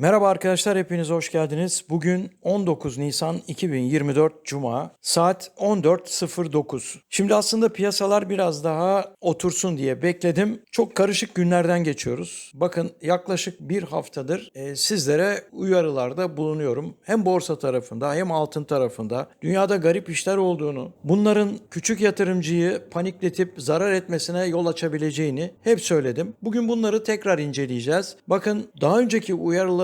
Merhaba arkadaşlar hepiniz hoş geldiniz. Bugün 19 Nisan 2024 Cuma saat 14.09. Şimdi aslında piyasalar biraz daha otursun diye bekledim. Çok karışık günlerden geçiyoruz. Bakın yaklaşık bir haftadır e, sizlere uyarılarda bulunuyorum. Hem borsa tarafında hem altın tarafında dünyada garip işler olduğunu, bunların küçük yatırımcıyı panikletip zarar etmesine yol açabileceğini hep söyledim. Bugün bunları tekrar inceleyeceğiz. Bakın daha önceki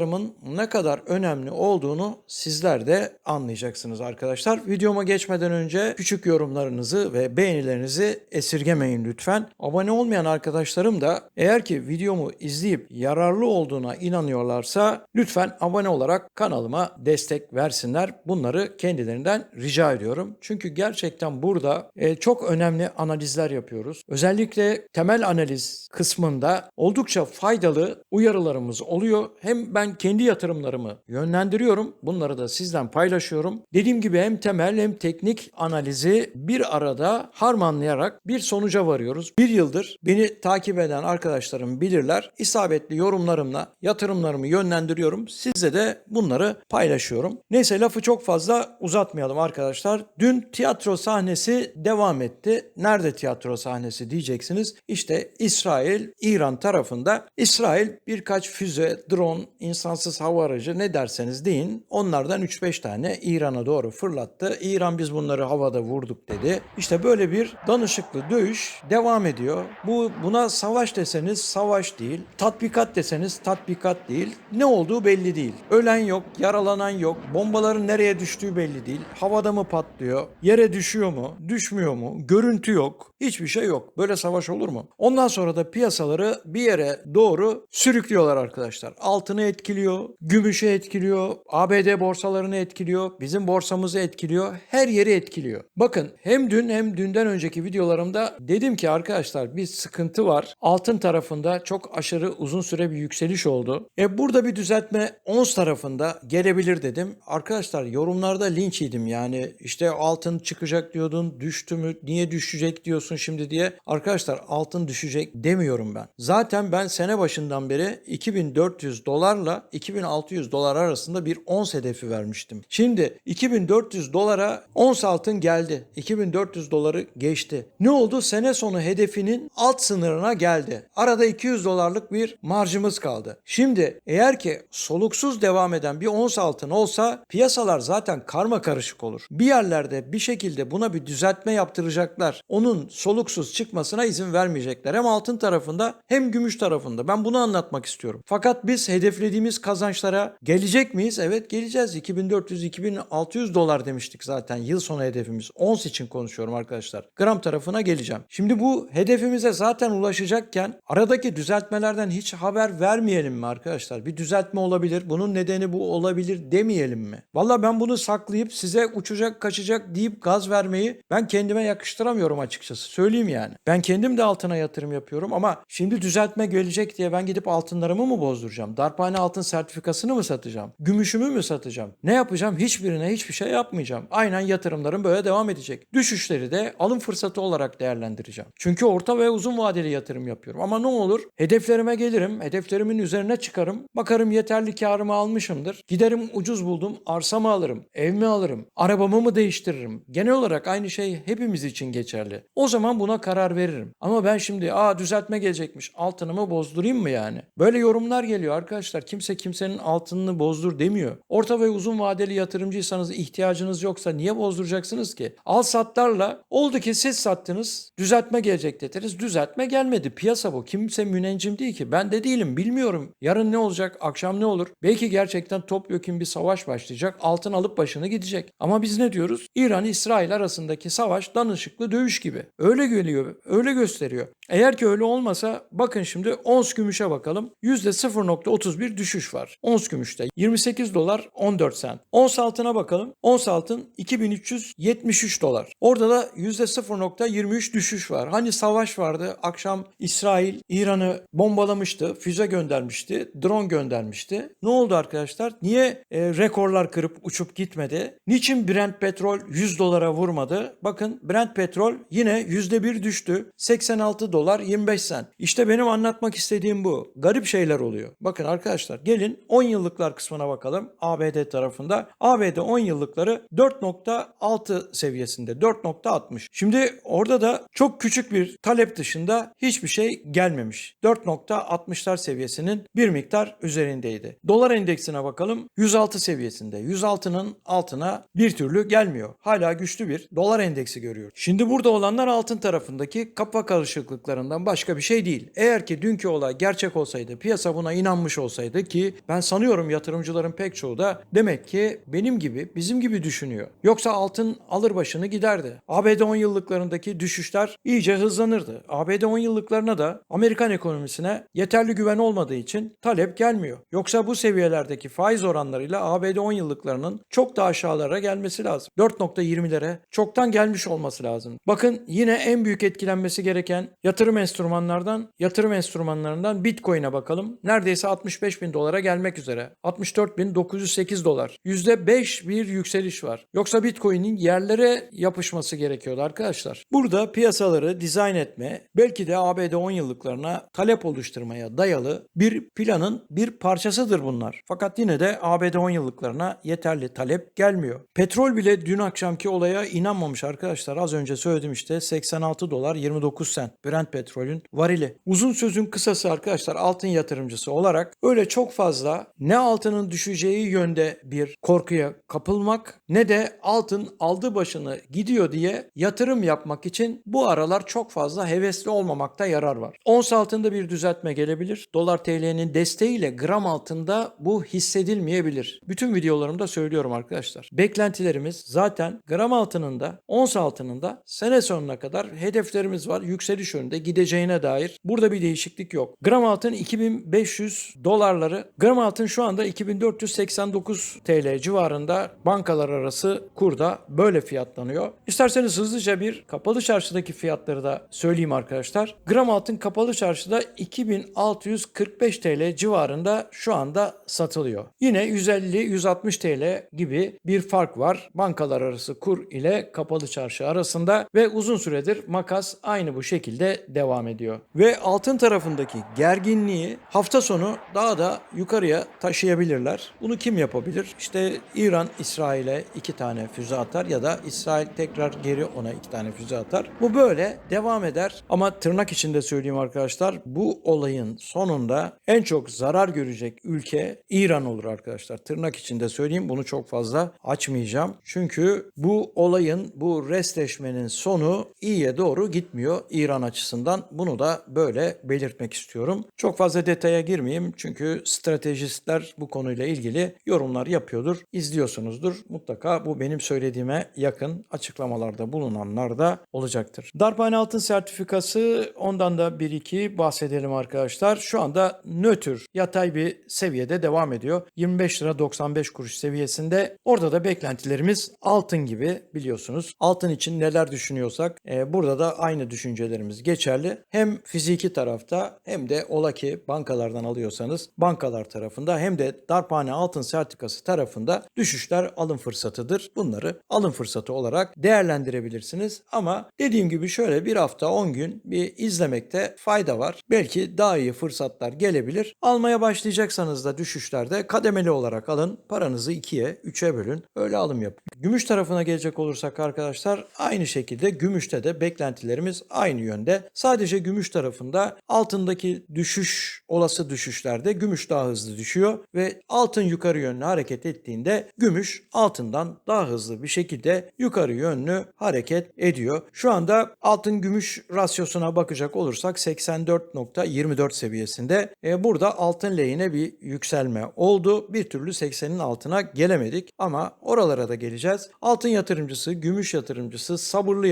uyarılarımın ne kadar önemli olduğunu sizler de anlayacaksınız arkadaşlar. Videoma geçmeden önce küçük yorumlarınızı ve beğenilerinizi esirgemeyin lütfen. Abone olmayan arkadaşlarım da eğer ki videomu izleyip yararlı olduğuna inanıyorlarsa lütfen abone olarak kanalıma destek versinler. Bunları kendilerinden rica ediyorum. Çünkü gerçekten burada e, çok önemli analizler yapıyoruz. Özellikle temel analiz kısmında oldukça faydalı uyarılarımız oluyor. Hem ben kendi yatırımlarımı yönlendiriyorum. Bunları da sizden paylaşıyorum. Dediğim gibi hem temel hem teknik analizi bir arada harmanlayarak bir sonuca varıyoruz. Bir yıldır beni takip eden arkadaşlarım bilirler. İsabetli yorumlarımla yatırımlarımı yönlendiriyorum. Sizle de bunları paylaşıyorum. Neyse lafı çok fazla uzatmayalım arkadaşlar. Dün tiyatro sahnesi devam etti. Nerede tiyatro sahnesi diyeceksiniz. İşte İsrail, İran tarafında İsrail birkaç füze, drone, insansız hava aracı ne derseniz deyin. Onlardan 3-5 tane İran'a doğru fırlattı. İran biz bunları havada vurduk dedi. İşte böyle bir danışıklı dövüş devam ediyor. Bu buna savaş deseniz savaş değil. Tatbikat deseniz tatbikat değil. Ne olduğu belli değil. Ölen yok, yaralanan yok. Bombaların nereye düştüğü belli değil. Havada mı patlıyor? Yere düşüyor mu? Düşmüyor mu? Görüntü yok. Hiçbir şey yok. Böyle savaş olur mu? Ondan sonra da piyasaları bir yere doğru sürüklüyorlar arkadaşlar. Altını etkiliyor, gümüşü etkiliyor, ABD borsalarını etkiliyor, bizim borsamızı etkiliyor, her yeri etkiliyor. Bakın hem dün hem dünden önceki videolarımda dedim ki arkadaşlar bir sıkıntı var. Altın tarafında çok aşırı uzun süre bir yükseliş oldu. E burada bir düzeltme ons tarafında gelebilir dedim. Arkadaşlar yorumlarda linç yedim yani işte altın çıkacak diyordun düştü mü niye düşecek diyorsun şimdi diye. Arkadaşlar altın düşecek demiyorum ben. Zaten ben sene başından beri 2400 dolarla 2600 dolar arasında bir ons hedefi vermiştim. Şimdi 2400 dolara ons altın geldi. 2400 doları geçti. Ne oldu? Sene sonu hedefinin alt sınırına geldi. Arada 200 dolarlık bir marjımız kaldı. Şimdi eğer ki soluksuz devam eden bir ons altın olsa piyasalar zaten karma karışık olur. Bir yerlerde bir şekilde buna bir düzeltme yaptıracaklar. Onun soluksuz çıkmasına izin vermeyecekler. Hem altın tarafında hem gümüş tarafında. Ben bunu anlatmak istiyorum. Fakat biz hedeflediğimiz kazançlara gelecek miyiz? Evet geleceğiz. 2400-2600 dolar demiştik zaten yıl sonu hedefimiz. Ons için konuşuyorum arkadaşlar. Gram tarafına geleceğim. Şimdi bu hedefimize zaten ulaşacakken aradaki düzeltmelerden hiç haber vermeyelim mi arkadaşlar? Bir düzeltme olabilir. Bunun nedeni bu olabilir demeyelim mi? Valla ben bunu saklayıp size uçacak kaçacak deyip gaz vermeyi ben kendime yakıştıramıyorum açıkçası. Söyleyeyim yani. Ben kendim de altına yatırım yapıyorum ama şimdi düzeltme gelecek diye ben gidip altınlarımı mı bozduracağım? Darphane altın sertifikasını mı satacağım? Gümüşümü mü satacağım? Ne yapacağım? Hiçbirine hiçbir şey yapmayacağım. Aynen yatırımlarım böyle devam edecek. Düşüşleri de alım fırsatı olarak değerlendireceğim. Çünkü orta ve uzun vadeli yatırım yapıyorum. Ama ne olur? Hedeflerime gelirim. Hedeflerimin üzerine çıkarım. Bakarım yeterli karımı almışımdır. Giderim ucuz buldum. Arsamı alırım. Ev mi alırım? Arabamı mı değiştiririm? Genel olarak aynı şey hepimiz için geçerli. O zaman buna karar veririm. Ama ben şimdi aa düzeltme gelecekmiş. Altınımı bozdurayım mı yani? Böyle yorumlar geliyor arkadaşlar. Kimse kimsenin altınını bozdur demiyor. Orta ve uzun vadeli yatırımcıysanız ihtiyacınız yoksa niye bozduracaksınız ki? Al satlarla oldu ki siz sattınız. Düzeltme gelecek dediniz. Düzeltme gelmedi. Piyasa bu. Kimse münencim değil ki. Ben de değilim. Bilmiyorum. Yarın ne olacak? Akşam ne olur? Belki gerçekten topyekun bir savaş başlayacak. Altın alıp başını gidecek. Ama biz ne diyoruz? İran-İsrail arasındaki savaş danışıklı dövüş gibi. Öyle geliyor. Öyle gösteriyor. Eğer ki öyle olmasa bakın şimdi ons gümüşe bakalım. %0.31 düşüş var. Ons gümüşte 28 dolar 14 sent. Ons altına bakalım. Ons altın 2373 dolar. Orada da %0.23 düşüş var. Hani savaş vardı. Akşam İsrail İran'ı bombalamıştı. Füze göndermişti. Drone göndermişti. Ne oldu arkadaşlar? Niye e, rekorlar kırıp uçup gitmedi? Niçin Brent petrol 100 dolara vurmadı? Bakın Brent petrol yine %1 düştü. 86 dolar 25 sent. İşte benim anlatmak istediğim bu. Garip şeyler oluyor. Bakın arkadaşlar gelin 10 yıllıklar kısmına bakalım ABD tarafında. ABD 10 yıllıkları 4.6 seviyesinde 4.60. Şimdi orada da çok küçük bir talep dışında hiçbir şey gelmemiş. 4.60'lar seviyesinin bir miktar üzerindeydi. Dolar endeksine bakalım 106 seviyesinde. 106'nın altına bir türlü gelmiyor. Hala güçlü bir dolar endeksi görüyor. Şimdi burada olanlar altın tarafındaki kafa karışıklıklarından başka bir şey değil. Eğer ki dünkü olay gerçek olsaydı, piyasa buna inanmış olsaydı ki ben sanıyorum yatırımcıların pek çoğu da demek ki benim gibi, bizim gibi düşünüyor. Yoksa altın alır başını giderdi. ABD 10 yıllıklarındaki düşüşler iyice hızlanırdı. ABD 10 yıllıklarına da Amerikan ekonomisine yeterli güven olmadığı için talep gelmiyor. Yoksa bu seviyelerdeki faiz oranlarıyla ABD 10 yıllıklarının çok daha aşağılara gelmesi lazım. 4.20'lere çoktan gelmiş olması lazım. Bakın yine en büyük etkilenmesi gereken yatırım enstrümanlardan, yatırım enstrümanlarından Bitcoin'e bakalım. Neredeyse 65 bin dolara gelmek üzere. 64.908 dolar. %5 bir yükseliş var. Yoksa Bitcoin'in yerlere yapışması gerekiyordu arkadaşlar. Burada piyasaları dizayn etme, belki de ABD 10 yıllıklarına talep oluşturmaya dayalı bir planın bir parçasıdır bunlar. Fakat yine de ABD 10 yıllıklarına yeterli talep gelmiyor. Petrol bile dün akşamki olaya inanmamış arkadaşlar. Az önce söyledim işte 86 dolar 29 sent Brent petrolün varili. Uzun sözün kısası arkadaşlar altın yatırımcısı olarak öyle çok fazla ne altının düşeceği yönde bir korkuya kapılmak ne de altın aldı başını gidiyor diye yatırım yapmak için bu aralar çok fazla hevesli olmamakta yarar var. Ons altında bir düzeltme gelebilir. Dolar TL'nin desteğiyle gram altında bu hissedilmeyebilir. Bütün videolarımda söylüyorum arkadaşlar. Beklentilerimiz zaten gram altının da ons altının da sene sonuna kadar hedeflerimiz var. Yükseliş yönünde gideceğine dair. Burada bir değişiklik yok. Gram altın 2500 dolarları. Gram altın şu anda 2489 TL civarında bankalar arası kurda böyle fiyatlanıyor. İsterseniz hızlıca bir kapalı çarşıdaki fiyatları da söyleyeyim arkadaşlar. Gram altın kapalı çarşıda 2645 TL civarında şu anda satılıyor. Yine 150-160 TL gibi bir fark var bankalar arası kur ile kapalı çarşı arasında ve uzun süredir makas aynı bu şekilde devam ediyor. Ve altın tarafındaki gerginliği hafta sonu daha da yukarıya taşıyabilirler. Bunu kim yapabilir? İşte İran İsrail'e iki tane füze atar ya da İsrail tekrar geri ona iki tane füze atar. Bu böyle devam eder ama tırnak içinde söyleyeyim arkadaşlar bu olayın sonunda en çok zarar görecek ülke İran olur arkadaşlar. Tırnak içinde söyleyeyim bunu çok fazla açmayacağım. Çünkü bu olayın bu restleşmenin sonu iyiye doğru gitmiyor İran açısından. Bunu da böyle belirtmek istiyorum. Çok fazla detaya girmeyeyim çünkü stratejistler bu konuyla ilgili yorumlar yapıyordur. İzliyorsunuzdur. Mutlaka bu benim söylediğime yakın açıklamalarda bulunanlar da olacaktır. Darphane altın sertifikası ondan da 1-2 bahsedelim arkadaşlar. Şu anda nötr yatay bir seviyede devam ediyor. 25 lira 95 kuruş seviyesinde. Orada da beklentilerimiz altın gibi biliyorsunuz. Altın için neler düşünüyorsak e, burada da aynı düşüncelerimiz geçerli. Hem fiziki tarafta hem de ola ki bankalardan alıyorsanız bankalar tarafında hem de darphane altın sertifikası tarafında düşüşler alım fırsatıdır. Bunları alım fırsatı olarak değerlendirebilirsiniz. Ama dediğim gibi şöyle bir hafta 10 gün bir izlemekte fayda var. Belki daha iyi fırsatlar gelebilir. Almaya başlayacaksanız da düşüşlerde kademeli olarak alın. Paranızı 2'ye 3'e bölün. Öyle alım yapın. Gümüş tarafına gelecek olursak arkadaşlar aynı şekilde gümüşte de beklentilerimiz aynı yönde. Sadece gümüş tarafında altındaki düşüş olası düşüşlerde gümüş daha hızlı düşüyor ve altın yukarı yönlü hareket ettiğinde gümüş altından daha hızlı bir şekilde yukarı yönlü hareket ediyor. Şu anda altın gümüş rasyosuna bakacak olursak 84.24 seviyesinde. E, burada altın lehine bir yükselme oldu. Bir türlü 80'in altına gelemedik ama oralara da geleceğiz. Altın yatırımcısı, gümüş yatırımcısı sabırlı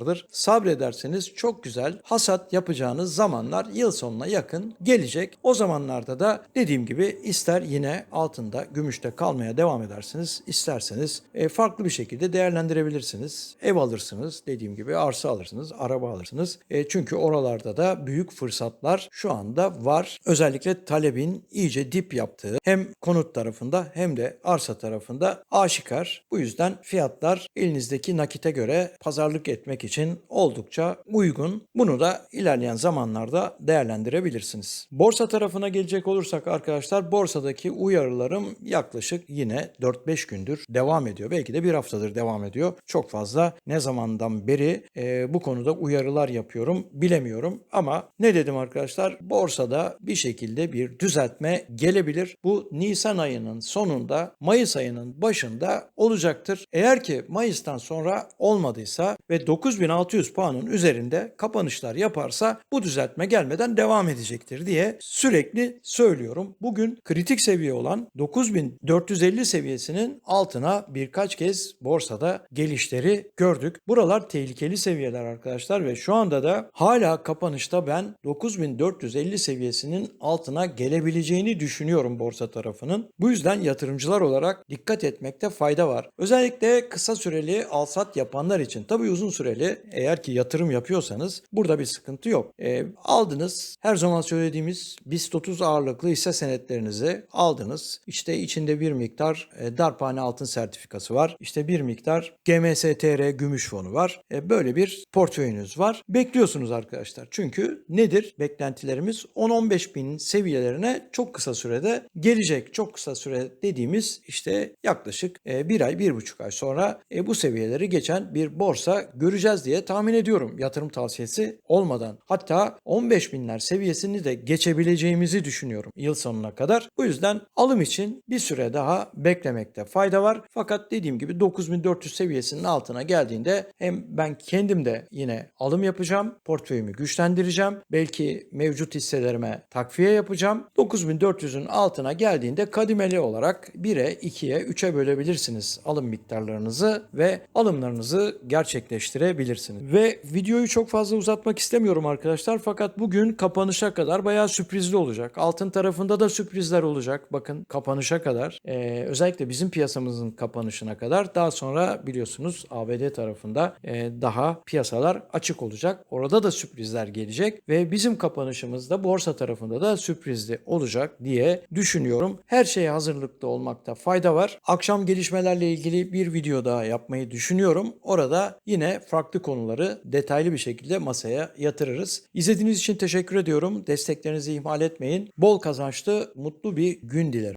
yatırımcılardır. Sabrederseniz çok güzel hasat yapacağınız zamanlar yıl sonuna yakın gelecek. O zamanlarda da dediğim gibi ister yine altında, gümüşte kalmaya devam edersiniz. isterseniz e, farklı bir şekilde değerlendirebilirsiniz. Ev alırsınız, dediğim gibi arsa alırsınız, araba alırsınız. E, çünkü oralarda da büyük fırsatlar şu anda var. Özellikle talebin iyice dip yaptığı hem konut tarafında hem de arsa tarafında aşikar. Bu yüzden fiyatlar elinizdeki nakite göre pazarlık etmek için oldukça uygun. Bunu da ilerleyen zamanlarda değerlendirebilirsiniz. Borsa tarafına gelecek olursak arkadaşlar borsadaki uyarılarım yaklaşık yine 4-5 gündür devam ediyor. Belki de bir haftadır devam ediyor. Çok fazla ne zamandan beri e, bu konuda uyarılar yapıyorum bilemiyorum. Ama ne dedim arkadaşlar? Borsada bir şekilde bir düzeltme gelebilir. Bu Nisan ayının sonunda Mayıs ayının başında olacaktır. Eğer ki Mayıs'tan sonra olmadıysa ve 9600 puanın üzerinde kapanışlar yaparsa bu düzeltme gelmeden devam edecektir diye sürekli söylüyorum. Bugün kritik seviye olan 9450 seviyesinin altına birkaç kez borsada gelişleri gördük. Buralar tehlikeli seviyeler arkadaşlar ve şu anda da hala kapanışta ben 9450 seviyesinin altına gelebileceğini düşünüyorum borsa tarafının. Bu yüzden yatırımcılar olarak dikkat etmekte fayda var. Özellikle kısa süreli alsat yapanlar için tabii uzun süreli eğer ki yatırım yapıyorsanız burada bir sıkıntı yok. E, aldınız her zaman söylediğimiz BIST 30 ağırlıklı hisse senetlerinizi aldınız. İşte içinde bir miktar e, darphane altın sertifikası var. İşte bir miktar GMSTR gümüş fonu var. E, böyle bir portföyünüz var. Bekliyorsunuz arkadaşlar. Çünkü nedir? Beklentilerimiz 10-15 bin seviyelerine çok kısa sürede gelecek. Çok kısa süre dediğimiz işte yaklaşık e, bir ay, bir buçuk ay sonra e, bu seviyeleri geçen bir borsa göreceğiz diye tahmin ediyorum. Yatırım tavsiyesi olmadan. Hatta 15 binler seviyesini de geçebileceğimizi düşünüyorum yıl sonuna kadar. Bu yüzden alım için bir süre daha beklemekte fayda var. Fakat dediğim gibi 9400 seviyesinin altına geldiğinde hem ben kendim de yine alım yapacağım. Portföyümü güçlendireceğim. Belki mevcut hisselerime takviye yapacağım. 9400'ün altına geldiğinde kademeli olarak 1'e, 2'ye, 3'e bölebilirsiniz alım miktarlarınızı ve alımlarınızı gerçekleştirebilirsiniz. Ve videoyu çok fazla uzatmak istemiyorum arkadaşlar fakat bugün kapanışa kadar bayağı sürprizli olacak. Altın tarafında da sürprizler olacak. Bakın kapanışa kadar Ee, özellikle bizim piyasamızın kapanışına kadar daha sonra biliyorsunuz ABD tarafında e, daha piyasalar açık olacak. Orada da sürprizler gelecek ve bizim kapanışımızda borsa tarafında da sürprizli olacak diye düşünüyorum. Her şeye hazırlıklı olmakta fayda var. Akşam gelişmelerle ilgili bir video daha yapmayı düşünüyorum. Orada yine farklı konuları detaylı bir şekilde masaya yatırırız. İzlediğiniz için teşekkür ediyorum. Desteklerinizi ihmal etmeyin. Bol kazançlı, mutlu bir gün dilerim.